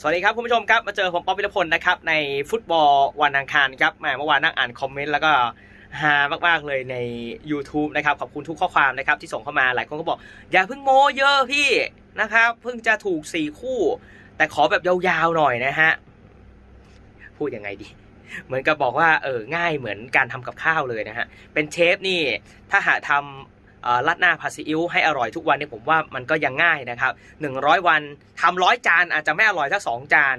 สวัสดีครับคุณผู้ชมครับมาเจอผมป๊อปวิรพลนะครับในฟุตบอลวันอังคารครับแหมเมื่อวานนั่งอ่านคอมเมนต์แล้วก็ฮามากๆเลยใน YouTube นะครับขอบคุณทุกข้อความนะครับที่ส่งเข้ามาหลายคนก็บอก อย่าเพิ่งโมเยอะพี่นะครับเพิ่งจะถูก 4 คู่ แต่ขอแบบยาวๆหน่อยนะฮะพูดยังไงดีเหมือนกับบอกว่าเออง่ายเหมือนการทำกับข้าวเลยนะฮะเป็นเชฟนี่ถ้าหากทำเอ่อ รัดหน้าผัดซีอิ๊วให้อร่อยทุกวันเนี่ยผมว่ามันก็ยังง่ายนะครับ 100 วันทำร้อยจานอาจจะไม่อร่อยสักสองจาน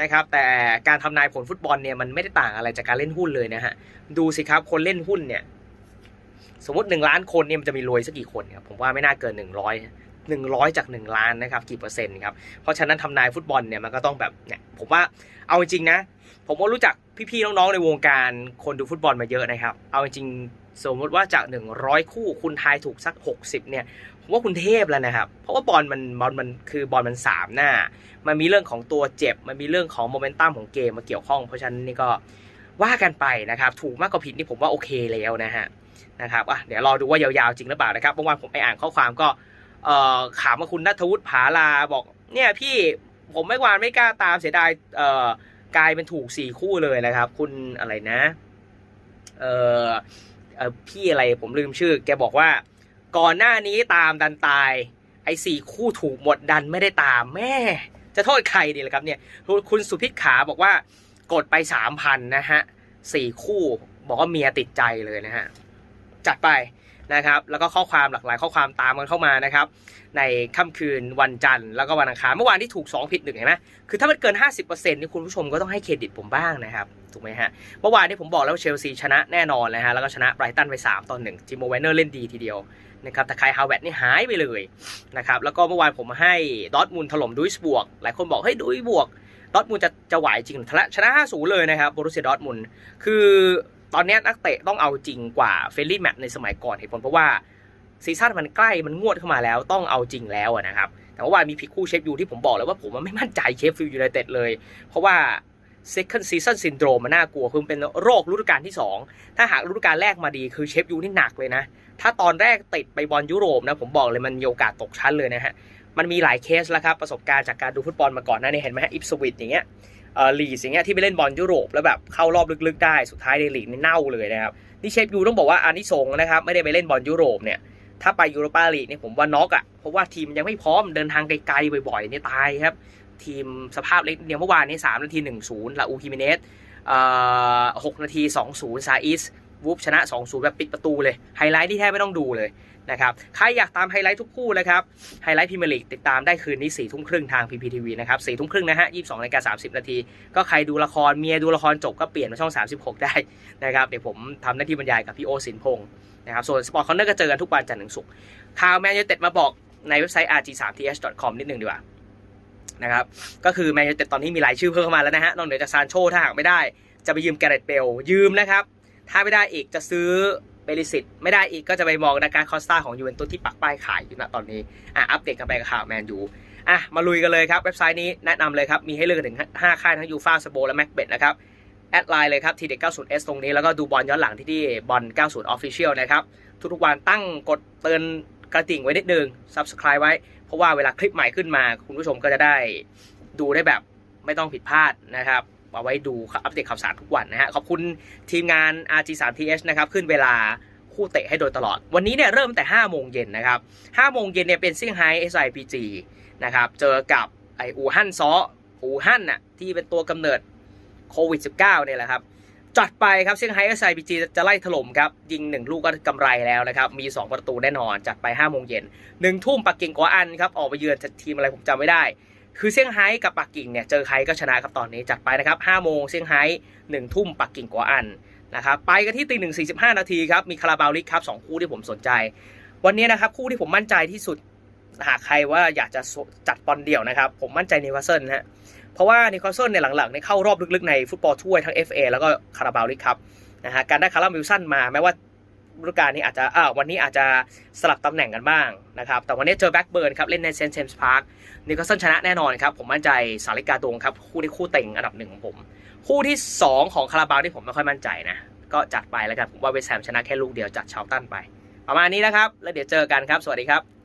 นะครับแต่การทำนายผลฟุตบอลเนี่ยมันไม่ได้ต่างอะไรจากการเล่นหุ้นเลยนะฮะดูสิครับคนเล่นหุ้นเนี่ยสมมติ 1 ล้านคนเนี่ยมันจะมีรวยสักกี่คนครับผมว่าไม่น่าเกิน 100 100 จาก 1 ล้านนะครับกี่เปอร์เซ็นต์ครับเพราะฉะนั้นทำนายฟุตบอลเนี่ยมันก็ต้องแบบเนี่ยผมว่าเอาจริงนะ ผมก็รู้จักพี่ๆน้องๆในวงการคนดูฟุตบอลมาเยอะนะครับ เอาจริงสมมติว่าจาก 100 คู่คุณทายถูกสัก 60 เนี่ยผมว่าคุณเทพแล้วนะครับ เพราะว่าบอลมันบอลมันคือบอลมันสามหน้า มันมีเรื่องของตัวเจ็บ มันมีเรื่องของโมเมนตัมของเกมมาเกี่ยวข้อง เพราะฉะนั้นนี่ก็ว่ากันไปนะครับ ถูกมากกว่าผิดนี่ผมว่าโอเคแล้วนะฮะนะครับอะเดี๋ยวรอดูว่ายาวๆจริงหรือเปล่านะครับเมื่อวานผมไปอ่านข้อความก็ เอ่อขามมาคุณนัทวุฒิผาลาบอก เนี่ยพี่ผมไม่วานไม่กล้าตามเสียดายเอ่อกลายเป็นถูกสี่คู่เลยนะครับ คุณอะไรนะ เอ่อเออพี่อะไรผมลืมชื่อ แกบอกว่า ก่อนหน้านี้ตามดันตาย ไอ้สี่คู่ถูกหมดดันไม่ได้ตามแม่จะโทษใครดีล่ะครับเนี่ย คุณคุณสุพิษขาบอกว่ากดไปสามพันนะฮะสี่คู่บอกว่าเมียติดใจเลยนะฮะ จัดไป นะครับ แล้วก็ข้อความหลากหลายข้อความตามกันเข้ามานะครับ ในค่ำคืนวันจันทร์แล้วก็วันอังคารเมื่อวานที่ถูก 2 ผิดหนึ่งเห็นไหมคือถ้ามันเกิน 50%นี่คุณผู้ชมก็ต้องให้เครดิตผมบ้างนะครับถูกไหมฮะเมื่อวานที่ผมบอกแล้วว่าเชลซีชนะแน่นอนนะฮะแล้วก็ชนะไบรตันไป 3ต่อ1จิโมเวนเนอร์เล่นดีทีเดียวนะครับแต่ไคฮาวเวตนี่หายไปเลยนะครับแล้วก็เมื่อวานผมให้ดอทมุนด์ถล่มดุยส์บวก หลายคนบอกเฮ้ยดุยส์บวกดอทมุนด์จะจะไหวจริงเหรอชนะ5-0เลยนะครับโบรุสเซียดอทมุนด์คือ ตอนนี้นักเตะต้องเอาจริงกว่าเฟลลี่แมตในสมัยก่อนเหตุผลเพราะว่าซีซั่นมันใกล้มันงวดเข้ามาแล้วต้องเอาจริงแล้วนะครับ แต่ว่ามีพิกคู่เชฟยูที่ผมบอกแล้วว่าผมมันไม่มั่นใจเชฟฟิลยูไนเต็ดเลย เพราะว่า second season syndrome มันน่ากลัวคือเป็นโรคฤดูกาลที่ 2 ถ้าหากฤดูกาลแรกมาดีคือเชฟยูนี่หนักเลยนะ ถ้าตอนแรกติดไปบอลยุโรปนะผมบอกเลยมันมีโอกาสตกชั้นเลยนะฮะมันมีหลายเคสแล้วครับประสบการณ์จากการดูฟุตบอลมาก่อนหน้านี้เห็นไหมฮะอิปสวิตอย่างเงี้ย ลีสอย่างเงี้ยที่ไปเล่นบอลยุโรปแล้วแบบเข้ารอบลึกๆได้สุดท้ายในลีกนี่เน่าเลยนะครับนี่เชฟยูต้องบอกว่าอันที่สงนะครับไม่ได้ไปเล่นบอลยุโรปเนี่ยถ้าไปยูโรปาลีกเนี่ยผมว่าน็อกอะเพราะว่าทีมยังไม่พร้อมเดินทางไกลๆบ่อยๆเนี่ยตายครับทีมสภาพเล็กเดียวเมื่อวานนี้สามนาทีหนึ่งศูนย์ลาอูฮิเมเนสเอ่อหกนาทีสองศูนย์ซาอิส วูฟชนะสองศูนย์แบบปิดประตูเลย ไฮไลท์ที่แทบไม่ต้องดูเลยนะครับใครอยากตามไฮไลท์ทุกคู่นะครับไฮไลท์พรีเมียร์ลีกติดตามได้คืนนี้สี่ทุ่มครึ่งทาง PPTV นะครับสี่ทุ่มครึ่งนะฮะยี่สิบสองนาฬิกาสามสิบนาทีก็ใครดูละครเมียดูละครจบก็เปลี่ยนมาช่อง 36 ได้นะครับเดี๋ยวผมทำหน้าที่บรรยายกับพี่โอสินพงศ์นะครับส่วนสปอร์ตคอนเนอร์ก็เจอกันทุกวันจันทร์ถึงศุกร์ข่าวแมนยูเต็ดมาบอกในเว็บไซต์ rg3th.com นิดนึงดีกว่านะครับก็คือแมนยูเต็ดตอนนี้มีรายชื่อเพิ่มเข้ามาแล้วนะฮะนอกเหนือจากซานโชถ้าหากไม่ได้จะไปยืมแกเรตเบลยืมนะครับ ถ้าไม่ได้อีกจะซื้อเบลิสิตไม่ได้อีกก็จะไปมองนาการคอสตาของยูเวนตุสที่ปักป้ายขายอยู่ณตอนนี้อะอัปเดตกันไปกับข่าวแมนยูอะมาลุยกันเลยครับ เว็บไซต์นี้แนะนำเลยครับ มีให้เลือกถึง 5 ค่ายทั้งยูฟาสโบและแม็กเบดนะครับแอดไลน์เลยครับทีเด็ก 90s ตรงนี้ แล้วก็ดูบอลย้อนหลังที่ที่บอล 90 Official นะครับ ทุกๆวันตั้งกดเตือนกระดิ่งไว้นิดนึง Subscribe ไว้ เพราะว่าเวลาคลิปใหม่ขึ้นมา คุณผู้ชมก็จะได้ดูได้แบบไม่ต้องผิดพลาดนะครับ เอาไว้ดูอัปเดตข่าวสารทุกวันนะฮะ ขอบคุณทีมงาน RG3TH นะครับ ขึ้นเวลาคู่เตะให้โดยตลอด วันนี้เนี่ยเริ่มแต่ 5 โมงเย็นนะครับ 5 โมงเย็นเนี่ยเป็นซิงไฮ้ SIPG นะครับ เจอกับไออูฮั่นซออูฮั่นน่ะที่เป็นตัวกำเนิดโควิด -19 เนี่ยแหละครับจัดไปครับเซี่ยงไฮ้เอสไอพีจีจะไล่ถล่มครับ ยิง 1 ลูกก็กำไรแล้วนะครับ มี 2 ประตูแน่นอน จัดไป5โมงเย็น1ทุ่มปักกิ่งกัวอันครับ ออกไปเยือนทีมอะไรผมจำไม่ได้ คือเซี่ยงไฮ้กับปักกิ่งเนี่ยเจอใครก็ชนะครับตอนนี้จัดไปนะครับ5โมงเซี่ยงไฮ้1ทุ่มปักกิ่งกัวอันนะครับไปกันที่ตีหนึ่งสี่สิบห้านาทีครับมีคาราบาวลิกครับสองคู่ที่ผมสนใจ วันนี้นะครับคู่ที่ผมมั่นใจที่สุดหากใครว่าอยากจะจัดบอลเดี่ยวนะครับ ผมมั่นใจนิวคาสเซิลนะฮะเพราะว่านิโคลสันเนี่ยหลังๆเนี่ยเข้ารอบลึกๆในฟุตบอลถ้วยทั้ง FA แล้วก็คาราบาวลิกครับนะฮะการได้คาร์ลวิลสันมาแม้ว่า ฤดูกาลนี้อาจจะอ้าวันนี้อาจจะสลับตำแหน่งกันบ้างนะครับ แต่วันนี้เจอแบ็กเบิร์นครับ เล่นในเซนต์เจมส์พาร์คนิโคลสันชนะแน่นอนครับ ผมมั่นใจสาริกาตวงครับ คู่ที่คู่เต็งอันดับหนึ่งของผม คู่ที่ 2 ของคาราบาวที่ผมไม่ค่อยมั่นใจนะ ก็จัดไปแล้วกันผมว่าเวสแฮมชนะแค่ลูกเดียวจัดชาวตันไป ประมาณนี้นะครับ แล้วเดี๋ยวเจอกันครับ สวัสดีครับ